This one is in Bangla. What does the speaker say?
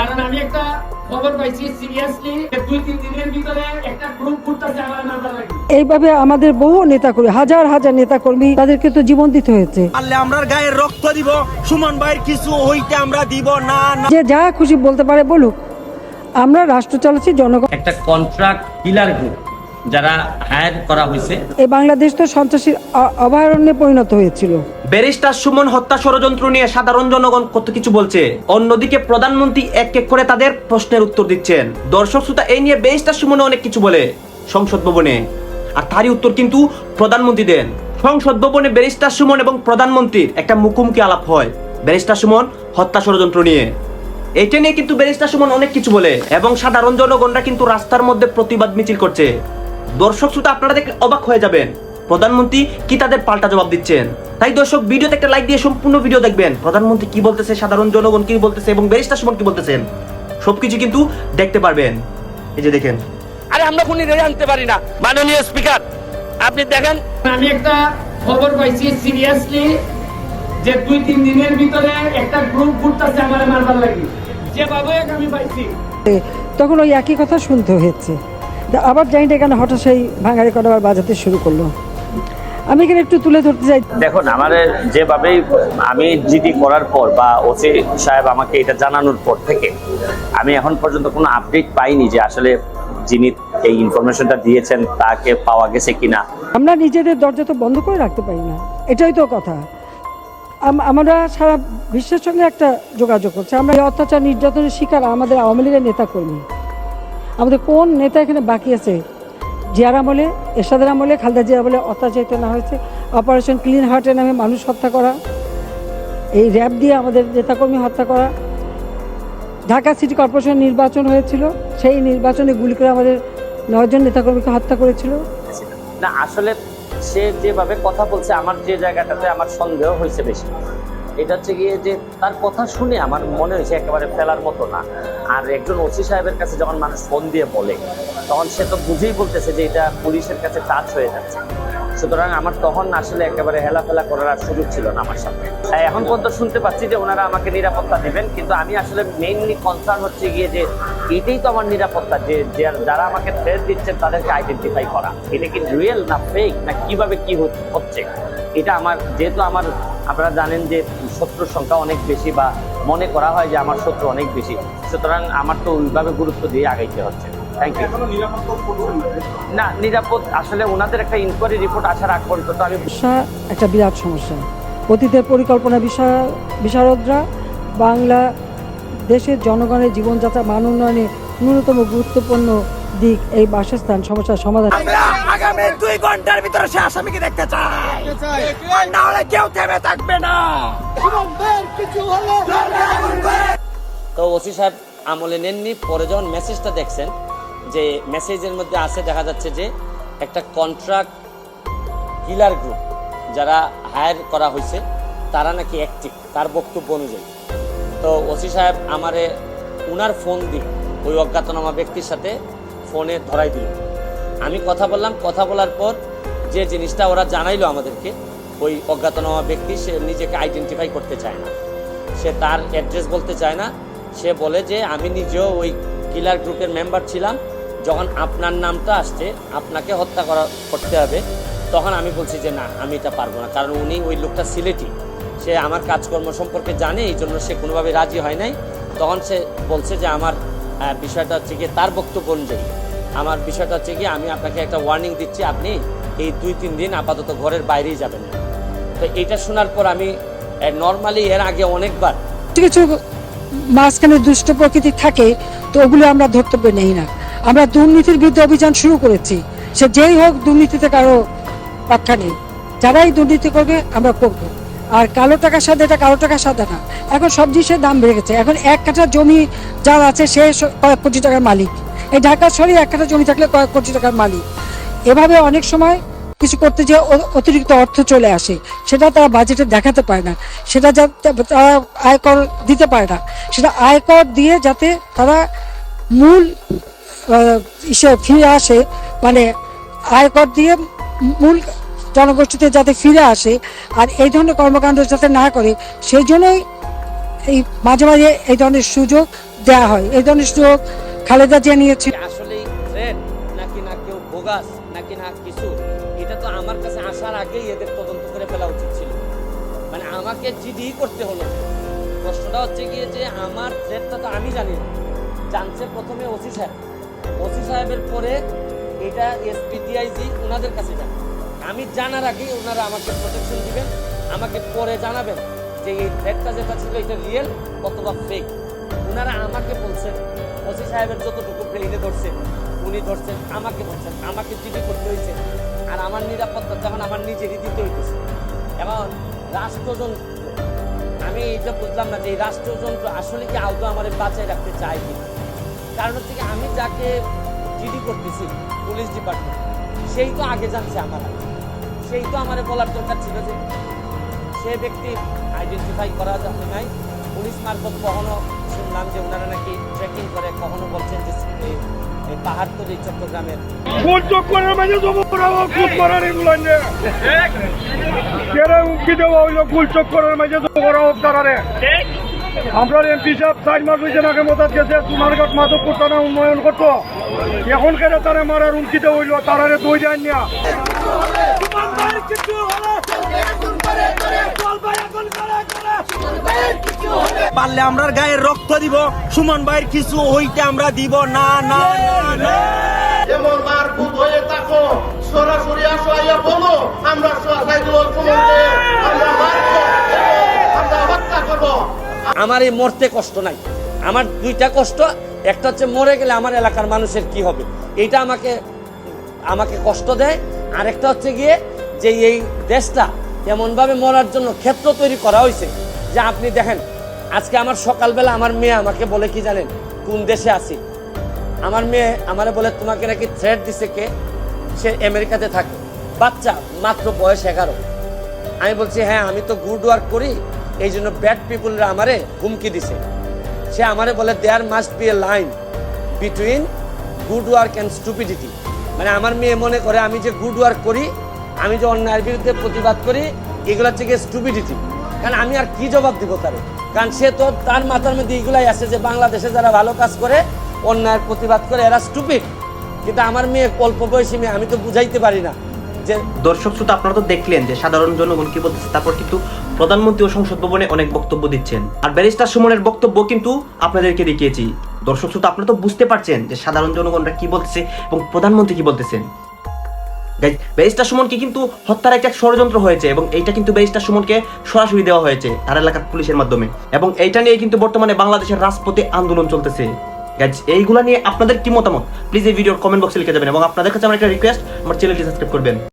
কারণ আমি একটা খবর পাইছি সিরিয়াসলি দুই তিন দিনের ভিতরে একটা গ্রুপ ঘুরতেছে আমার নাম্বার লাগে এইভাবে আমাদের বহু নেতা করে হাজার হাজার নেতা কর্মী তাদেরকে তো জীবন দিতে হয়েছে। আল্লাহ আমরা গায়ের রক্ত দিব সুমন ভাইয়ের কিছু হইতে আমরা দিব না না। যে যা খুশি বলতে পারে বলুক আমরা রাষ্ট্র চালাচ্ছি জনগণ একটা কন্ট্রাক্ট কিলার গ্রুপ যারা হায়ার করা হয়েছে। এই বাংলাদেশ তো সন্ত্রাসীর অভয়ারণ্যে পরিণত হয়েছিল। ব্যারিস্টার সুমন হত্যা ষড়যন্ত্র নিয়ে সাধারণ জনগণ কত কিছু বলছে। অন্যদিকে প্রধানমন্ত্রী এক এক করে তাদের প্রশ্নের উত্তর দিচ্ছেন। দর্শক শ্রোতা এই নিয়ে ব্যারিস্টার সুমন অনেক কিছু বলে সংসদ ভবনে। আর তারই উত্তর কিন্তু প্রধানমন্ত্রী দেন। সংসদ ভবনে ব্যারিস্টার সুমন এবং প্রধানমন্ত্রীর একটা মুখোমুখি আলাপ হয় ব্যারিস্টার সুমন হত্যা ষড়যন্ত্র নিয়ে। এটা নিয়ে কিন্তু ব্যারিস্টার সুমন অনেক কিছু বলে এবং সাধারণ জনগণরা কিন্তু রাস্তার মধ্যে প্রতিবাদ মিছিল করছে। দর্শক শ্রোতা আপনারা দেখলে অবাক হয়ে যাবেন। প্রধানমন্ত্রী কি তাদের পাল্টা জবাব দিচ্ছেন? তাই দর্শক ভিডিওতে একটা লাইক দিয়ে সম্পূর্ণ ভিডিও দেখবেন। প্রধানমন্ত্রী কি বলতেছে সাধারণ জনগণ কি বলতেছে এবং ব্যারিস্টার সুমন কি বলতেছেন? সবকিছু কিন্তু দেখতে পারবেন। এই যে দেখেন। আরে আমরা কোন জানতে পারি না। মাননীয় স্পিকার আপনি দেখেন। আমি একটা খবর পাইছি সিরিয়াসলি যে দুই তিন দিনের ভিতরে একটা গ্রুপ ঘুরতেছে আমার নাম্বার লাগে। যেভাবে আমি পাইছি। তখন ওই একই কথা শুনতে হয়েছে। আবার জানি না কেন হঠাৎ সেই ভাঙারি কটা আবার বাজাতে শুরু করল? আমি এখানে একটু তুলে ধরতে চাই। দেখুন আমার যেভাবেই আমি জিডি করার পর বা ওসি সাহেব আমাকে এটা জানানোর পর থেকে আমি এখন পর্যন্ত কোনো আপডেট পাইনি যে আসলে যিনি এই ইনফরমেশনটা দিয়েছেন তাকে পাওয়া গেছে কিনা। আমরা নিজেদের দরজা তো বন্ধ করে রাখতে পারি না। এটাই তো কথা। আম- আমরা সারা বিশ্বের সঙ্গে একটা যোগাযোগ করছি। আমরা অত্যাচার নির্যাতনের শিকার আমাদের আওয়ামী লীগের নেতাকর্মী। আমাদের কোন নেতা এখানে বাকি আছে? জিয়ার আমলে, এরশাদের আমলে, খালদা জিয়া আমলে অত্যাচারিত না হয়েছে। অপারেশন ক্লিন হার্টের নামে মানুষ হত্যা করা। এই র্যাব দিয়ে আমাদের নেতাকর্মী হত্যা করা। ঢাকা সিটি কর্পোরেশন নির্বাচন হয়েছিল। সেই নির্বাচনে গুলি করে আমাদের নয়জন নেতাকর্মীকে হত্যা করেছিল। না, আসলে সে যেভাবে কথা বলছে, আমার যে জায়গাটাতে আমার সন্দেহ হয়েছে বেশি। এটা হচ্ছে গিয়ে যে তার কথা শুনে আমার মনে হয়েছে একেবারে ফেলার মতো না। আর একজন ওসি সাহেবের কাছে যখন মানুষ ফোন দিয়ে বলে, তখন সে তো বুঝেই বলতেছে যে এটা পুলিশের কাছে টাচ হয়ে যাচ্ছে। সুতরাং আমার তখন আসলে একেবারে হেলাফেলা করার আর সুযোগ ছিল না আমার সামনে এখন পর্যন্ত শুনতে পাচ্ছি যে ওনারা আমাকে নিরাপত্তা দিবেন, কিন্তু আমি আসলে মেইনলি কনসার্ন হচ্ছে গিয়ে যে এটাই তো আমার নিরাপত্তা যে যারা আমাকে থ্রেট দিচ্ছেন তাদেরকে আইডেন্টিফাই করা। এটা কি রিয়েল না ফেক না কীভাবে কি হচ্ছে- হচ্ছে? এটা আমার যেহেতু আমার আপনারা জানেন যে শত্রুর সংখ্যা অনেক বেশি বা মনে করা হয় যে আমার শত্রু অনেক বেশি সুতরাং আমার তো ওইভাবে গুরুত্ব দিয়ে আগাইতে হচ্ছে। থ্যাংক ইউ না নিরাপদ আসলে ওনাদের একটা ইনকোয়ারি রিপোর্ট আসার আগ পর্যন্ত আমি একটা বিরাট সমস্যা। অতীতের পরিকল্পনা বিষয় বিশারদরা বাংলা দেশের জনগণের জীবনযাত্রা মান উন্নয়নে ন্যূনতম গুরুত্বপূর্ণ দিক এই বাসস্থান সমস্যার সমাধান। আগামী দুই ঘণ্টার ভিতরে সে আসামিকে দেখতে চাই। না হলে কেউ থেমে থাকবে না। তো ওসি সাহেব আমলে নেননি পরে যখন মেসেজটা দেখছেন যে মেসেজের মধ্যে আছে দেখা যাচ্ছে যে একটা কন্ট্রাক্ট কিলার গ্রুপ যারা হায়ার করা হয়েছে তারা নাকি অ্যাক্টিভ তার বক্তব্য অনুযায়ী। তো ওসি সাহেব আমারে উনার ফোন দিয়ে ওই অজ্ঞাতনামা ব্যক্তির সাথে ফোনে ধরাই দিল। আমি কথা বললাম, কথা বলার পর যে জিনিসটা ওরা জানাইলো আমাদেরকে, ওই অজ্ঞাতনামা ব্যক্তি সে নিজেকে আইডেন্টিফাই করতে চায় না। সে তার অ্যাড্রেস বলতে চায় না। সে বলে যে, আমি নিজেও ওই কিলার গ্রুপের মেম্বার ছিলাম। যখন আপনার নামটা আসছে, আপনাকে হত্যা করা, করতে হবে, তখন আমি বলছি যে, না, আমি এটা পারব না। কারণ উনি ওই লোকটা সিলেটি। সে আমার কাজকর্ম সম্পর্কে জানে, এই জন্য সে কোনোভাবে রাজি হয় নাই। তখন সে বলছে যে আমার বিষয়টা হচ্ছে গিয়ে তার বক্তব্য অনুযায়ী। আমার বিষয়টা হচ্ছে গিয়ে আমি আপনাকে একটা ওয়ার্নিং দিচ্ছি, আপনি এই দুই তিন দিন আপাতত ঘরের বাইরেই যাবেন তো এটা শোনার পর আমি নর্মালি এর আগে অনেকবার কিছু মাঝখানে দুষ্ট প্রকৃতি থাকে, তো ওগুলো আমরা ধর্তব্য নেই না। আমরা দুর্নীতির বিরুদ্ধে অভিযান শুরু করেছি। সে যেই হোক দুর্নীতিতে কারও পাক্ষা নেই। যারাই দুর্নীতি করবে, আমরা করব। আর কালো টাকার সাথে এটা কালো টাকার সাথে না। এখন সব জিনিসের দাম বেড়ে গেছে। এখন এক কাঠা জমি যার আছে, সে কয়েক কোটি টাকার মালিক। এই ঢাকা শহরে এক কাঠা জমি থাকলে কয়েক কোটি টাকার মালিক। এভাবে অনেক সময় কিছু করতে যে অতিরিক্ত অর্থ চলে আসে। সেটা তারা বাজেটে দেখাতে পারে না। সেটা যাতে তারা আয়কর দিতে পারে না। সেটা আয়কর দিয়ে যাতে তারা মূল ইসে ফিরে আসে। মানে আয়কর দিয়ে মূল জনগোষ্ঠীতে যাতে ফিরে আসে আর এই ধরনের কর্মকাণ্ড যাতে না করে, সেই জন্যই এই মাঝে মাঝে এই ধরনের সুযোগ দেওয়া হয়। এই ধরনের সুযোগ খালেদা জিয়া নিয়েছিল। আসলে নাকি না কেউ বোগাস নাকি না কিছু? এটা তো আমার কাছে আসার আগেই এদের তদন্ত করে ফেলা উচিত ছিল। মানে আমাকে জিডি করতে হলো। প্রশ্নটা হচ্ছে গিয়ে যে আমার থ্রেডটা তো আমি জানি না। জানছে প্রথমে ওসি সাহেব ওসি সাহেবের পরে এটা এসপিডিআইজি ওনাদের কাছে যান আমি জানার আগেই ওনারা আমাকে প্রোটেকশন দিবেন, আমাকে পরে জানাবেন যে এই থ্রেডটা যেটা ছিল এটা রিয়েল অথবা ফেক ওনারা আমাকে বলছেন, ওসি সাহেবের যতটুকু ব্রেইনে ধরছেন উনি ধরছেন, আমাকে ধরছেন, আমাকে জিডি করতে হয়েছে। আর আমার নিরাপত্তা যখন আমার নিজেরই দিতে হইতেছে। এবং রাষ্ট্রযন্ত্র আমি এটা বুঝলাম না যে এই রাষ্ট্রযন্ত্র আসলে কি আদৌ আমার বাঁচায় রাখতে চায় কি কারণ হচ্ছে কি আমি যাকে জিডি করতেছি, পুলিশ ডিপার্টমেন্ট, সেই তো আগে জানছে আমার। সেই তো আমার বলার দরকার ছিল যে সে ব্যক্তি আইডেন্টিফাই করা যাবে নাই। পুলিশ মারফত কখনো শুনলাম যে ওনারা নাকি ট্রেকিং করে, কখনো বলছেন যে পাহাড়তলি চট্টগ্রামের আমরা এমপি সাহেব চার মাস হয়েছে নাকি মতাত গেছে সোনারঘাট মাধবপুর থানা উন্নয়ন করতো। এখন কেন তারা মারার দেওয়া হইল? তারারে দই দেন না। পারলে আমরা গায়ের রক্ত দিব সুমন ভাইয়ের কিছু হইতে আমরা দিব। না না না না। যেমন মারকুট হয়ে থাকো সরাসরি আসো আইয়া বলো আমরা সাইদুল সুমনকে। আমরা মারবো আমরা হত্যা করব। আমার এই মরতে কষ্ট নাই। আমার দুইটা কষ্ট একটা হচ্ছে মরে গেলে আমার এলাকার মানুষের কি হবে? এটা আমাকে আমাকে কষ্ট দেয়। আর একটা হচ্ছে গিয়ে যে এই দেশটা এমনভাবে মরার জন্য ক্ষেত্র তৈরি করা হয়েছে যে আপনি দেখেন, আজকে আমার সকালবেলা আমার মেয়ে আমাকে বলে কি জানেন? কোন দেশে আছি? আমার মেয়ে আমারে বলে, তোমাকে নাকি থ্রেট দিছে কে? সে আমেরিকাতে থাকে। বাচ্চা, মাত্র বয়স এগারো। আমি বলছি হ্যাঁ আমি তো গুড ওয়ার্ক করি এই জন্য ব্যাড পিপুলরা আমারে হুমকি দিছে। সে আমারে বলে there must be a line between good work and stupidity মানে আমার মেয়ে মনে করে, আমি যে গুড ওয়ার্ক করি, আমি যে অন্যায়ের বিরুদ্ধে প্রতিবাদ করি, এগুলো হচ্ছে গিয়ে স্টুপিডিটি কারণ আমি আর কি জবাব দিব তারে? কারণ সে তো তার মাথার মধ্যে এগুলাই আছে যে বাংলাদেশে যারা ভালো কাজ করে, অন্যায়ের প্রতিবাদ করে, এরা স্টুপিড কিন্তু আমার মেয়ে অল্প বয়সী মেয়ে, আমি তো বুঝাইতে পারি না। যে দর্শক শ্রোতা, আপনারা তো দেখলেন যে সাধারণ জনগণ কি বলতেছে, তারপর কিন্তু প্রধানমন্ত্রী ও সংসদ ভবনে অনেক বক্তব্য দিচ্ছেন। আর ব্যারিস্টার সুমনের বক্তব্য কিন্তু আপনাদেরকে দেখিয়েছি। দর্শক শ্রোতা, আপনারা তো বুঝতে পারছেন যে সাধারণ জনগণরা কি বলতেছে এবং প্রধানমন্ত্রী কি বলতেছেন। ব্যারিস্টার সুমনকে কিন্তু হত্যার একটা ষড়যন্ত্র হয়েছে এবং এইটা কিন্তু ব্যারিস্টার সুমনকে সরাসরি দেওয়া হয়েছে তার এলাকার পুলিশের মাধ্যমে। এবং এইটা নিয়ে কিন্তু বর্তমানে বাংলাদেশের রাজপথে আন্দোলন চলতেছে। গাইজ এইগুলা নিয়ে আপনাদের কি মতামত? প্লিজ এই ভিডিওর কমেন্ট বক্সে লিখে যাবেন এবং আপনাদের কাছে আমার একটা রিকোয়েস্ট আমার চ্যানেলটি সাবস্ক্রাইব করবেন।